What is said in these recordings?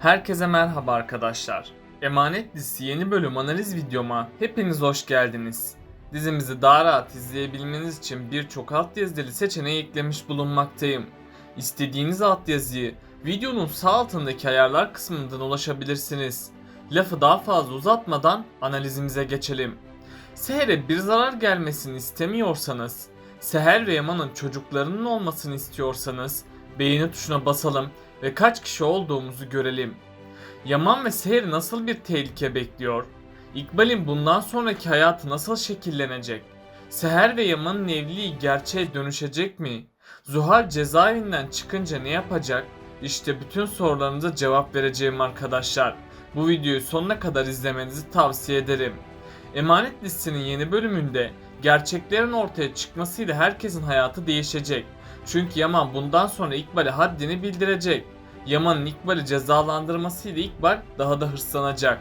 Herkese merhaba arkadaşlar. Emanet dizisi yeni bölüm analiz videoma hepiniz hoş geldiniz. Dizimizi daha rahat izleyebilmeniz için birçok altyazılı seçeneği eklemiş bulunmaktayım. İstediğiniz altyazıyı videonun sağ altındaki ayarlar kısmından ulaşabilirsiniz. Lafı daha fazla uzatmadan analizimize geçelim. Seher'e bir zarar gelmesini istemiyorsanız, Seher ve Yaman'ın çocuklarının olmasını istiyorsanız beğeni tuşuna basalım ve kaç kişi olduğumuzu görelim. Yaman ve Seher'i nasıl bir tehlike bekliyor? İkbal'in bundan sonraki hayatı nasıl şekillenecek? Seher ve Yaman'ın evliliği gerçeğe dönüşecek mi? Zuhal cezaevinden çıkınca ne yapacak? İşte bütün sorularınıza cevap vereceğim arkadaşlar. Bu videoyu sonuna kadar izlemenizi tavsiye ederim. Emanet listesinin yeni bölümünde gerçeklerin ortaya çıkmasıyla herkesin hayatı değişecek. Çünkü Yaman bundan sonra İkbal'e haddini bildirecek. Yaman'ın İkbal'i cezalandırmasıyla İkbal daha da hırslanacak.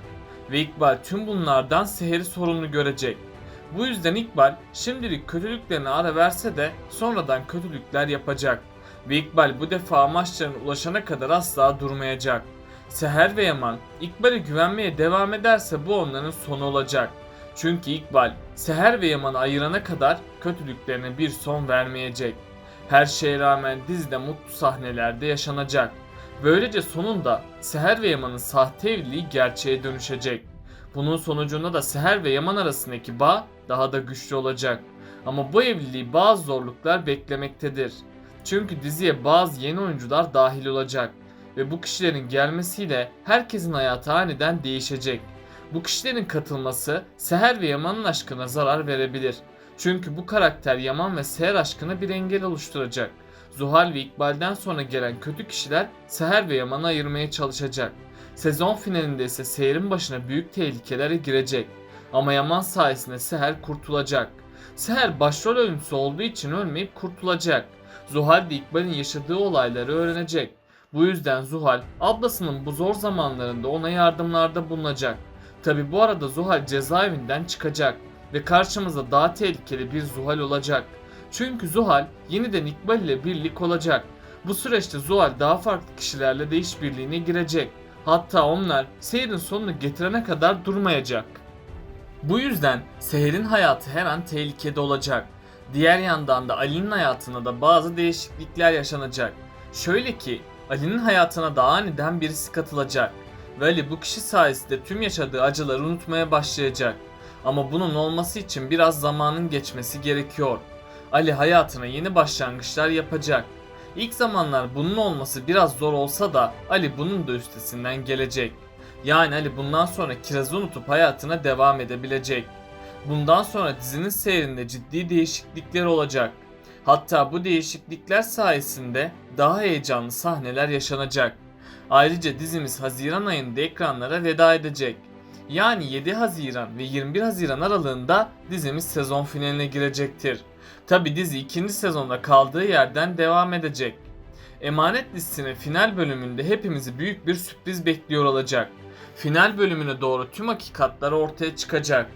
Ve İkbal tüm bunlardan Seher'i sorumlu görecek. Bu yüzden İkbal şimdilik kötülüklerine ara verse de sonradan kötülükler yapacak. Ve İkbal bu defa amaçlarına ulaşana kadar asla durmayacak. Seher ve Yaman İkbal'e güvenmeye devam ederse bu onların sonu olacak. Çünkü İkbal Seher ve Yaman'ı ayırana kadar kötülüklerine bir son vermeyecek. Her şeye rağmen dizide mutlu sahnelerde yaşanacak. Böylece sonunda Seher ve Yaman'ın sahte evliliği gerçeğe dönüşecek. Bunun sonucunda da Seher ve Yaman arasındaki bağ daha da güçlü olacak. Ama bu evliliği bazı zorluklar beklemektedir. Çünkü diziye bazı yeni oyuncular dahil olacak ve bu kişilerin gelmesiyle herkesin hayatı aniden değişecek. Bu kişilerin katılması Seher ve Yaman'ın aşkına zarar verebilir. Çünkü bu karakter Yaman ve Seher aşkına bir engel oluşturacak. Zuhal ve İkbal'den sonra gelen kötü kişiler Seher ve Yaman'ı ayırmaya çalışacak. Sezon finalinde ise Seher'in başına büyük tehlikelere girecek. Ama Yaman sayesinde Seher kurtulacak. Seher başrol oyuncusu olduğu için ölmeyip kurtulacak. Zuhal de İkbal'in yaşadığı olayları öğrenecek. Bu yüzden Zuhal ablasının bu zor zamanlarında ona yardımlarda bulunacak. Tabi bu arada Zuhal cezaevinden çıkacak ve karşımızda daha tehlikeli bir Zuhal olacak. Çünkü Zuhal yeniden İkbal ile birlik olacak. Bu süreçte Zuhal daha farklı kişilerle de işbirliğine girecek. Hatta onlar Seher'in sonunu getirene kadar durmayacak. Bu yüzden Seher'in hayatı her an tehlikede olacak. Diğer yandan da Ali'nin hayatına da bazı değişiklikler yaşanacak. Şöyle ki Ali'nin hayatına da aniden birisi katılacak. Ve Ali bu kişi sayesinde tüm yaşadığı acıları unutmaya başlayacak. Ama bunun olması için biraz zamanın geçmesi gerekiyor. Ali hayatına yeni başlangıçlar yapacak. İlk zamanlar bunun olması biraz zor olsa da Ali bunun da üstesinden gelecek. Yani Ali bundan sonra kirazı unutup hayatına devam edebilecek. Bundan sonra dizinin seyrinde ciddi değişiklikler olacak. Hatta bu değişiklikler sayesinde daha heyecanlı sahneler yaşanacak. Ayrıca dizimiz Haziran ayında ekranlara veda edecek. Yani 7 Haziran ve 21 Haziran aralığında dizimiz sezon finaline girecektir. Tabi dizi ikinci sezonda kaldığı yerden devam edecek. Emanet listesinin final bölümünde hepimizi büyük bir sürpriz bekliyor olacak. Final bölümüne doğru tüm hakikatler ortaya çıkacak.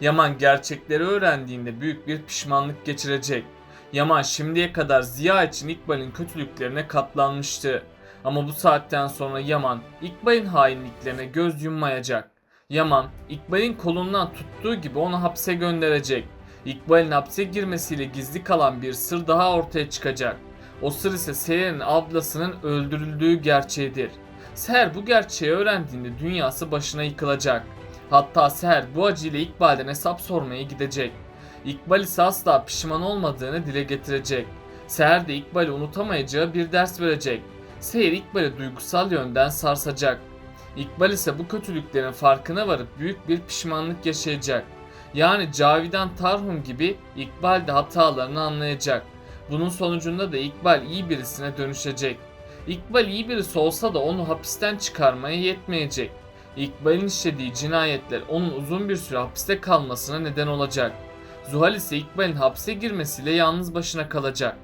Yaman gerçekleri öğrendiğinde büyük bir pişmanlık geçirecek. Yaman şimdiye kadar Ziya için İkbal'in kötülüklerine katlanmıştı. Ama bu saatten sonra Yaman İkbal'in hainliklerine göz yummayacak. Yaman İkbal'in kolundan tuttuğu gibi onu hapse gönderecek. İkbal'in hapse girmesiyle gizli kalan bir sır daha ortaya çıkacak. O sır ise Seher'in ablasının öldürüldüğü gerçeğidir. Seher bu gerçeği öğrendiğinde dünyası başına yıkılacak. Hatta Seher bu acıyla İkbal'den hesap sormaya gidecek. İkbal ise asla pişman olmadığını dile getirecek. Seher de İkbal'i unutamayacağı bir ders verecek. Seher İkbal'i duygusal yönden sarsacak. İkbal ise bu kötülüklerin farkına varıp büyük bir pişmanlık yaşayacak. Yani Cavidan Tarhun gibi İkbal de hatalarını anlayacak. Bunun sonucunda da İkbal iyi birisine dönüşecek. İkbal iyi birisi olsa da onu hapisten çıkarmaya yetmeyecek. İkbal'in işlediği cinayetler onun uzun bir süre hapiste kalmasına neden olacak. Zuhal ise İkbal'in hapse girmesiyle yalnız başına kalacak.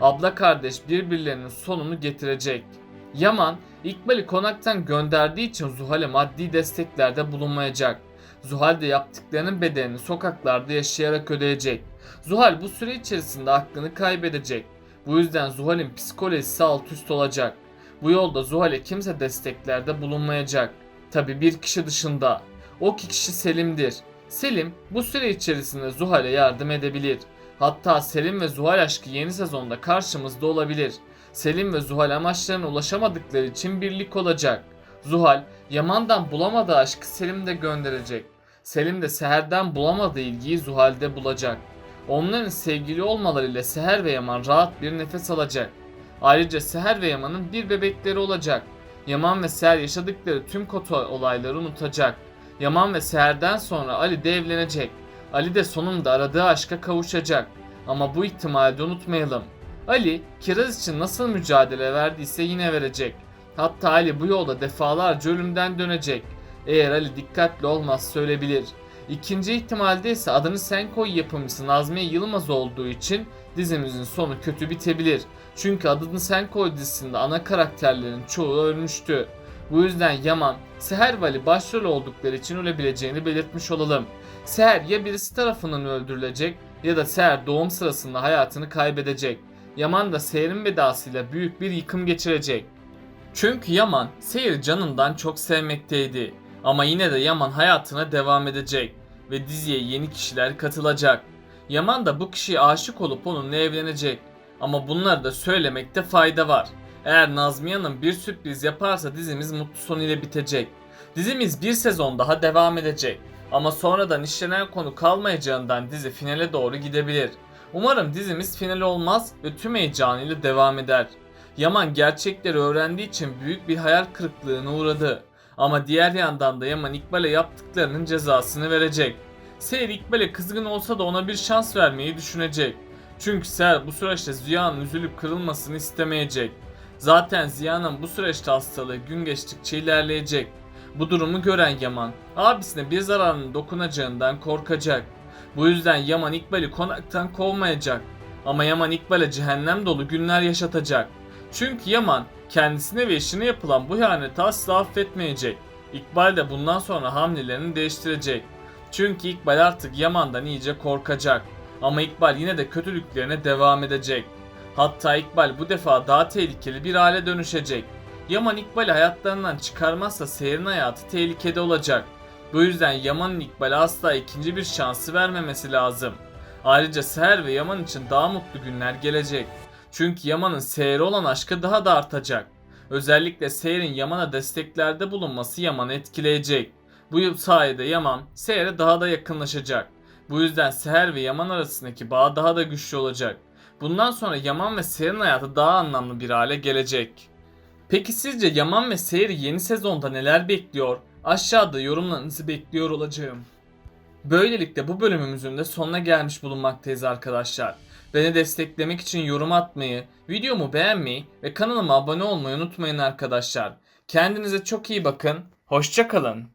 Abla kardeş birbirlerinin sonunu getirecek. Yaman, İkbal'i konaktan gönderdiği için Zuhal'e maddi desteklerde bulunmayacak. Zuhal de yaptıklarının bedelini sokaklarda yaşayarak ödeyecek. Zuhal bu süre içerisinde aklını kaybedecek. Bu yüzden Zuhal'in psikolojisi alt üst olacak. Bu yolda Zuhal'e kimse desteklerde bulunmayacak. Tabi bir kişi dışında. O kişi Selim'dir. Selim bu süre içerisinde Zuhal'e yardım edebilir. Hatta Selim ve Zuhal aşkı yeni sezonda karşımızda olabilir. Selim ve Zuhal amaçlarına ulaşamadıkları için birlik olacak. Zuhal, Yaman'dan bulamadığı aşkı Selim'de gönderecek. Selim de Seher'den bulamadığı ilgiyi Zuhal'de bulacak. Onların sevgili olmalarıyla Seher ve Yaman rahat bir nefes alacak. Ayrıca Seher ve Yaman'ın bir bebekleri olacak. Yaman ve Seher yaşadıkları tüm kötü olayları unutacak. Yaman ve Seher'den sonra Ali de evlenecek. Ali de sonunda aradığı aşka kavuşacak. Ama bu ihtimali de unutmayalım. Ali, Kiraz için nasıl mücadele verdiyse yine verecek. Hatta Ali bu yolda defalarca ölümden dönecek. Eğer Ali dikkatli olmazsa ölebilir. İkinci ihtimalde ise adını sen koy yapımcısı Nazmiye Yılmaz olduğu için dizimizin sonu kötü bitebilir. Çünkü adını sen koy dizisinde ana karakterlerin çoğu ölmüştü. Bu yüzden Yaman, Seher ve Ali başrol oldukları için ölebileceğini belirtmiş olalım. Seher ya birisi tarafından öldürülecek ya da Seher doğum sırasında hayatını kaybedecek. Yaman da Seher'in vedasıyla büyük bir yıkım geçirecek. Çünkü Yaman Seher'i canından çok sevmekteydi. Ama yine de Yaman hayatına devam edecek ve diziye yeni kişiler katılacak. Yaman da bu kişiye aşık olup onunla evlenecek. Ama bunları da söylemekte fayda var. Eğer Nazmiye Hanım bir sürpriz yaparsa dizimiz mutlu son ile bitecek. Dizimiz bir sezon daha devam edecek. Ama sonradan işlenen konu kalmayacağından dizi finale doğru gidebilir. Umarım dizimiz final olmaz ve tüm heyecanıyla devam eder. Yaman gerçekleri öğrendiği için büyük bir hayal kırıklığına uğradı. Ama diğer yandan da Yaman İkbal'e yaptıklarının cezasını verecek. Seher İkbal'e kızgın olsa da ona bir şans vermeyi düşünecek. Çünkü Seher bu süreçte Ziya'nın üzülüp kırılmasını istemeyecek. Zaten Ziya'nın bu süreçte hastalığı gün geçtikçe ilerleyecek. Bu durumu gören Yaman, abisine bir zararının dokunacağından korkacak. Bu yüzden Yaman İkbal'i konaktan kovmayacak. Ama Yaman İkbal'e cehennem dolu günler yaşatacak. Çünkü Yaman kendisine ve eşine yapılan bu ihaneti asla affetmeyecek. İkbal de bundan sonra hamlelerini değiştirecek. Çünkü İkbal artık Yaman'dan iyice korkacak. Ama İkbal yine de kötülüklerine devam edecek. Hatta İkbal bu defa daha tehlikeli bir hale dönüşecek. Yaman İkbal'i hayatlarından çıkarmazsa Seher'in hayatı tehlikede olacak. Bu yüzden Yaman'ın İkbal'e asla ikinci bir şansı vermemesi lazım. Ayrıca Seher ve Yaman için daha mutlu günler gelecek. Çünkü Yaman'ın Seher'e olan aşkı daha da artacak. Özellikle Seher'in Yaman'a desteklerde bulunması Yaman'ı etkileyecek. Bu sayede Yaman Seher'e daha da yakınlaşacak. Bu yüzden Seher ve Yaman arasındaki bağ daha da güçlü olacak. Bundan sonra Yaman ve Seher'in hayatı daha anlamlı bir hale gelecek. Peki sizce Yaman ve Seher'i yeni sezonda neler bekliyor? Aşağıda yorumlarınızı bekliyor olacağım. Böylelikle bu bölümümüzün de sonuna gelmiş bulunmaktayız arkadaşlar. Beni desteklemek için yorum atmayı, videomu beğenmeyi ve kanalıma abone olmayı unutmayın arkadaşlar. Kendinize çok iyi bakın. Hoşçakalın.